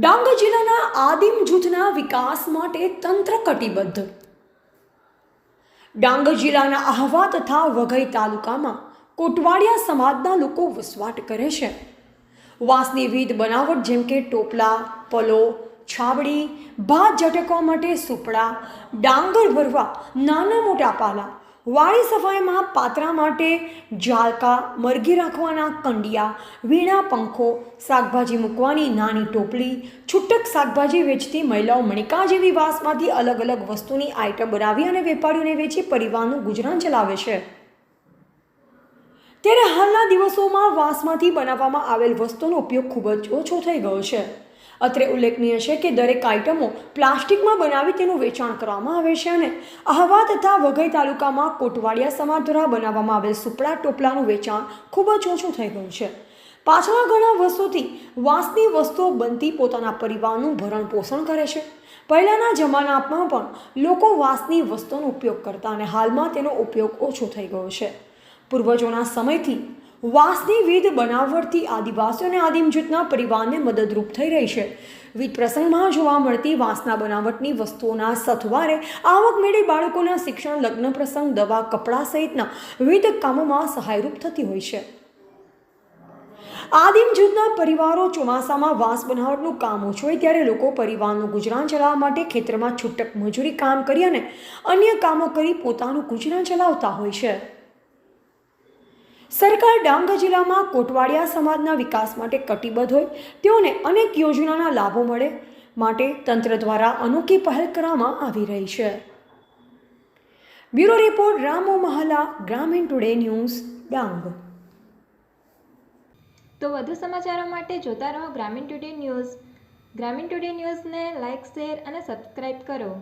ડાંગ જિલ્લાના આદિમ જૂથના વિકાસ માટે તંત્ર કટિબદ્ધ. ડાંગ જિલ્લાના આહવા તથા વઘઈ તાલુકામાં કોટવાડિયા સમાજના લોકો વસવાટ કરે છે. વાંસની વિધ બનાવટ જેમ કે ટોપલા, પલો, છાબડી, ભાત ઝટકવા માટે સુપડા, ડાંગર ભરવા નાના મોટા પાલા વાડી સફાઈમાં પાત્રા માટે ઝાલકા, મરઘી રાખવાના કંડિયા, વીણા પંખો, શાકભાજી મૂકવાની નાની ટોપલી, છૂટક શાકભાજી વેચતી મહિલાઓ મણિકા જેવી વાંસમાંથી અલગ અલગ વસ્તુની આઇટમ બનાવી અને વેપારીઓને વેચી પરિવારનું ગુજરાન ચલાવે છે. ત્યારે હાલના દિવસોમાં વાંસમાંથી બનાવવામાં આવેલ વસ્તુનો ઉપયોગ ખૂબ જ ઓછો થઈ ગયો છે. અત્રે ઉલ્લેખનીય છે કે દરેક આઇટમો પ્લાસ્ટિકમાં બનાવી તેનું વેચાણ કરવામાં આવે છે અને આહવા તથા વઘઈ તાલુકામાં કોટવાડિયા સમાજ દ્વારા બનાવવામાં આવેલ સુપડા ટોપલાનું વેચાણ ખૂબ જ ઓછું થઈ ગયું છે. પાછલા ઘણા વર્ષોથી વાંસની વસ્તુઓ બનતી પોતાના પરિવારનું ભરણ પોષણ કરે છે. પહેલાંના જમાનામાં પણ લોકો વાંસની વસ્તુનો ઉપયોગ કરતા અને હાલમાં તેનો ઉપયોગ ઓછો થઈ ગયો છે. પૂર્વજોના સમયથી વાંસની વિવિધ બનાવટથી આદિવાસીઓ અને આદિમ જૂથના પરિવારને મદદરૂપ થઈ રહી છે. વિધ પ્રસંગમાં જોવા મળતી વાંસના બનાવટની વસ્તુઓના સથવારે આવક મેળવી બાળકોના શિક્ષણ, લગ્ન પ્રસંગ, દવા, કપડાં સહિતના વિવિધ કામોમાં સહાયરૂપ થતી હોય છે. આદિમ જૂથના પરિવારો ચોમાસામાં વાંસ બનાવટનું કામ ઓછું હોય ત્યારે લોકો પરિવારનું ગુજરાન ચલાવવા માટે ખેતરમાં છૂટક મજૂરી કામ કરી અને અન્ય કામો કરી પોતાનું ગુજરાન ચલાવતા હોય છે. સરકાર ડાંગ જિલ્લામાં કોટવાડિયા સમાજના વિકાસ માટે કટિબદ્ધ હોય, તેઓને અનેક યોજનાના લાભો મળે માટે તંત્ર દ્વારા અનોખી પહેલ કરવામાં આવી રહી છે. બ્યુરો રિપોર્ટ, રામો મહાલા, ગ્રામીણ ટુડે ન્યૂઝ, ડાંગ. તો વધુ સમાચારો માટે જોતા રહો Gramin today news. Gramin today ન્યૂઝને લાઇક શેર અને સબસ્ક્રાઇબ કરો.